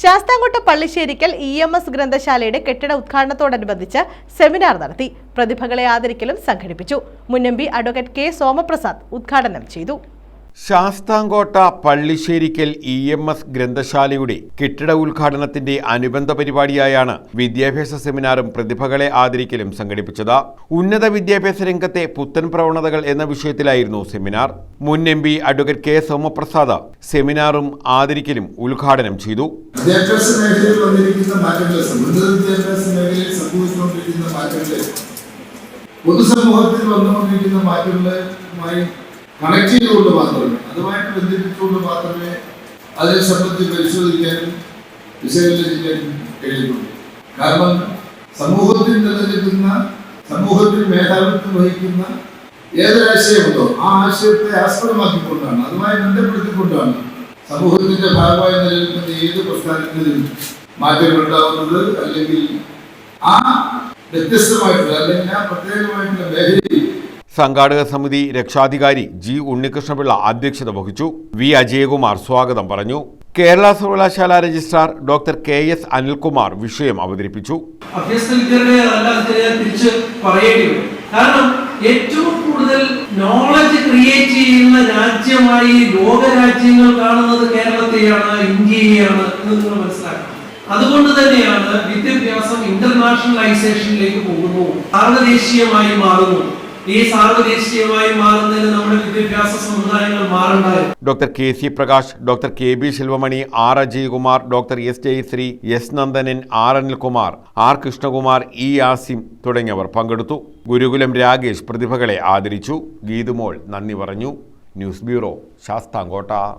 Sasthamcotta Pallisserikkal E M S ഗ്രന്ഥശാലയുടെ കെട്ടിട ഉദ്ഘാടനത്തോടനുബന്ധിച്ച് seminar നടത്തി പ്രതിഭകളെ ആദരിക്കലും സംഘടിപ്പിച്ചു. മുന്നമ്പി അഡ്വക്കേറ്റ് കെ. സോമപ്രസാദ് ഉദ്ഘാടനം ചെയ്തു. Sasthamcotta Pallisserikkal E M S ഗ്രന്ഥശാലയുടെ കെട്ടിട ഉദ്ഘാടനത്തിന്റെ അനുബന്ധ പരിപാടിയായാണ് വിദ്യാഭ്യാസ സെമിനാറും പ്രതിഭകളെ ആദരിക്കലും സംഘടിപ്പിച്ചത്. ഉന്നത വിദ്യാഭ്യാസ രംഗത്തെ പുത്തൻ പ്രവണതകൾ എന്ന വിഷയത്തിലായിരുന്നു സെമിനാർ. മുൻ M P advocate K Somaprasad സെമിനാറും ആദരിക്കലും ഉദ്ഘാടനം ചെയ്തു. വിദ്യാഭ്യാസ വന്നുകൊണ്ടിരിക്കുന്ന മാറ്റങ്ങളുമായി കണക്ട് ചെയ്തുകൊണ്ട് മാത്രമേ അതുമായിട്ട് ബന്ധിപ്പിച്ചുകൊണ്ട് മാത്രമേ അതിനെ സംബന്ധിച്ച് പരിശോധിക്കാനും വിശകലനം കഴിയുന്നുള്ളൂ കാരണം സമൂഹത്തിൽ നിലനിൽക്കുന്ന സമൂഹത്തിൽ മേധാവിത്വം വഹിക്കുന്ന ഏതൊരാശയമുണ്ടോ ആ ആശയത്തെ ആസ്പദമാക്കിക്കൊണ്ടാണ് അതുമായി ബന്ധപ്പെടുത്തിക്കൊണ്ടാണ് സമൂഹത്തിന്റെ ഭാഗമായി നിലനിൽക്കുന്ന ഏത് പ്രസ്ഥാനത്തിലും മാറ്റങ്ങൾ ഉണ്ടാവുന്നത് അല്ലെങ്കിൽ ആ വ്യത്യസ്തമായിട്ടുള്ള അല്ലെങ്കിൽ ആ പ്രത്യേകമായിട്ടുള്ള മേഖലയിൽ സംഘാടക സമിതി രക്ഷാധികാരി ജി ഉണ്ണികൃഷ്ണപിള്ള അധ്യക്ഷത വഹിച്ചു. വി അജയകുമാർ സ്വാഗതം പറഞ്ഞു. കേരള സർവകലാശാല registrar doctor K S Anilkumar വിഷയം അവതരിപ്പിച്ചു. കാരണം ഏറ്റവും കൂടുതൽ നോളജ് ക്രിയേറ്റ് ചെയ്യുന്ന രാജ്യമായി ലോക രാജ്യങ്ങൾ കാണുന്നത് കേരളത്തെയാണ് ഇന്ത്യയെയാണ് എന്ന് നിങ്ങൾ അതുകൊണ്ട് തന്നെയാണ് വിദ്യാഭ്യാസം ഇന്റർനാഷണലൈസേഷനിലേക്ക് പോകുന്നു. സാർവദേശീയമായി മാറുന്നു. ഈ വിദ്യാഭ്യാസ doctor K C Prakash doctor K B Shilvamani R Ajaykumar doctor S Jayasree S Nandanan R Anilkumar R Krishnakumar E Asim തുടങ്ങിയവർ പങ്കെടുത്തു. ഗുരുകുലം രാഗേഷ് പ്രതിഭകളെ ആദരിച്ചു. ഗീതുമോൾ നന്ദി പറഞ്ഞു. News bureau Sasthamcotta.